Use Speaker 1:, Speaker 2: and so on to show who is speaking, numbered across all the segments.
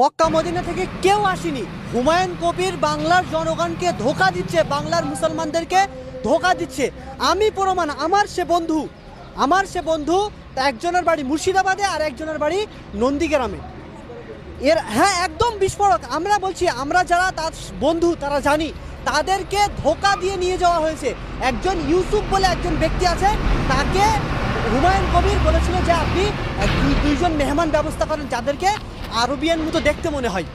Speaker 1: Mecca Medina থেকে কেউ আসেনি। হুমায়ুন কবির বাংলার জনগণকে ধোকা দিচ্ছে, বাংলার মুসলমানদেরকে ধোকা দিচ্ছে। আমি প্রমাণ, আমার সে বন্ধু, আমার সে বন্ধু একজনের বাড়ি মুর্শিদাবাদে আর একজনের বাড়ি নন্দীগ্রামে। এর হ্যাঁ একদম বিস্ফোরক। আমরা বলছি, আমরা যারা তার বন্ধু, তারা জানি, তাদেরকে ধোকা দিয়ে নিয়ে যাওয়া হয়েছে। একজন ইউসুফ বলে একজন ব্যক্তি আছে, তাকে হুমায়ুন কবির বলেছিল যে আপনি দুইজন মেহমান ব্যবস্থা করেন যাদেরকে আরবিয়ান মতো দেখতে মনে হয়।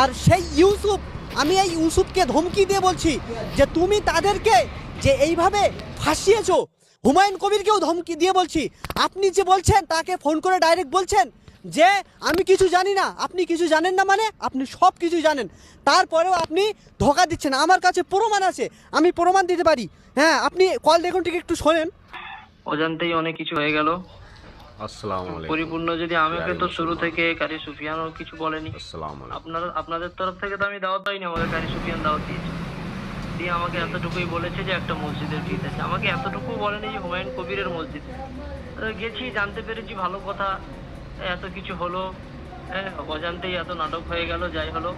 Speaker 1: আর সেই ইউসুফ, আমি এই ইউসুফকে ধমকি দিয়ে বলছি যে তুমি তাদেরকে যে এইভাবে ফাঁসিয়েছো, হুমায়ুন কবিরকেও ধমকি দিয়ে বলছি। আপনি যে বলছেন, তাকে ফোন করে ডাইরেক্ট বলছেন যে, আমি কিছু জানি না, আপনি কিছু জানেন না মানে আপনি সব কিছু জানেন। তারপরেও আপনি ধোকা দিচ্ছেন। আমার কাছে প্রমাণ আছে, আমি প্রমাণ দিতে পারি। হ্যাঁ আপনি কল দেখুন, ঠিক একটু শোনেন।
Speaker 2: অজান্তেই অনেক কিছু হয়ে গেল।
Speaker 3: আসসালামু
Speaker 2: পরিপূর্ণ যদি আমাকে তো শুরু থেকে কারি সুফিয়ানও কিছু বলেনি। আপনার আপনাদের তরফ থেকে তো আমি দাওয়াত পাইনি আমাকে কারি সুফিয়ান দাওয়াত দিয়েছে। দিয়ে আমাকে এতটুকুই বলেছে যে একটা মসজিদের ভিত আছে। আমাকে এতটুকু বলেনি যে হুমায়ুন কবিরের মসজিদ। গেছি জানতে পেরেছি ভালো কথা এত কিছু হলো। হ্যাঁ অজান্তেই এত নাটক হয়ে গেল যাই হলো।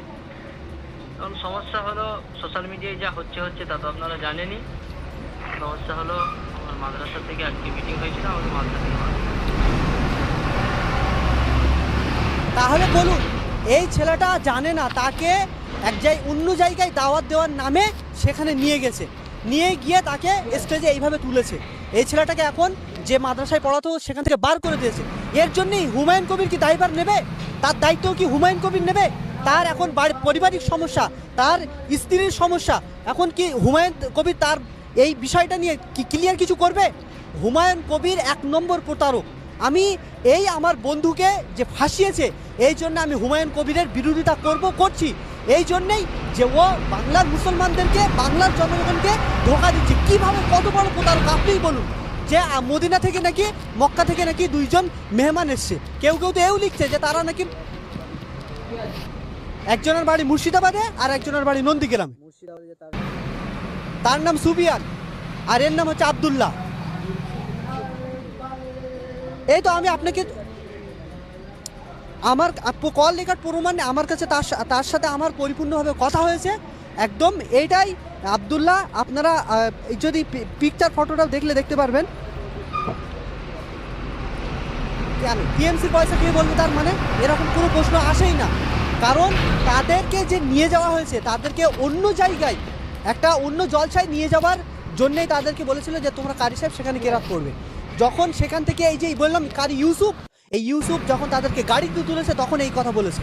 Speaker 2: এখন সমস্যা হলো সোশ্যাল মিডিয়ায় যা হচ্ছে হচ্ছে তা তো আপনারা জানেনই। সমস্যা হলো আমার মাদ্রাসা থেকে আজকে মিটিং হয়েছিল আমাকে মাদ্রাসা
Speaker 1: তাহলে বলুন, এই ছেলেটা জানে না, তাকে এক জায়গায়, অন্য জায়গায় দাওয়াত দেওয়ার নামে সেখানে নিয়ে গেছে। নিয়ে গিয়ে তাকে স্টেজে এইভাবে তুলেছে। এই ছেলেটাকে এখন যে মাদ্রাসায় পড়াতো, সেখান থেকে বার করে দিয়েছে। এর জন্যই হুমায়ুন কবির কি দায়ভার নেবে? তার দায়িত্ব কি হুমায়ুন কবির নেবে? তার এখন পারিবারিক সমস্যা, তার স্ত্রীর সমস্যা। এখন কি হুমায়ুন কবির তার এই বিষয়টা নিয়ে কি ক্লিয়ার কিছু করবে? হুমায়ুন কবির এক নম্বর প্রতারক। আমি এই আমার বন্ধুকে যে ফাঁসিয়েছে, এই জন্য আমি হুমায়ুন কবিরের বিরোধিতা করব, করছি। এই জন্যেই যে ও বাংলার মুসলমানদেরকে, বাংলার জনগণকে ধোকা দিচ্ছে। কীভাবে, কত বড় প্রতারক, আপনিই বলুন। যে মদিনা থেকে নাকি, মক্কা থেকে নাকি দুইজন মেহমান এসছে। কেউ কেউ তো এও লিখছে যে, তারা নাকি একজনের বাড়ি মুর্শিদাবাদে আর একজনের বাড়ি নন্দীগ্রামে। তার নাম সুবিয়ান, আর এর নাম হচ্ছে আব্দুল্লাহ। এই তো আমি আপনাকে আমার কল লেখার প্রমাণে আমার কাছে তার তার সাথে আমার পরিপূর্ণভাবে কথা হয়েছে। একদম এইটাই, আব্দুল্লাহ, আপনারা যদি পিকচার ফটোটা দেখলে দেখতে পারবেন। টিএমসির পয়সা কে বলবে তার মানে? এরকম কোনো প্রশ্ন আসেই না। কারণ তাদেরকে যে নিয়ে যাওয়া হয়েছে, তাদেরকে অন্য জায়গায় একটা অন্য জলসায় নিয়ে যাওয়ার জন্যেই তাদেরকে বলেছিল যে, তোমরা কারি সাহেব, সেখানে কেরাত করবে। যখন সেখান থেকে এই যে বললাম, কারি ইউসুফ, এই ইউসুফ যখন তাদেরকে গাড়িতে তুলেছে, তখন এই কথা বলেছে।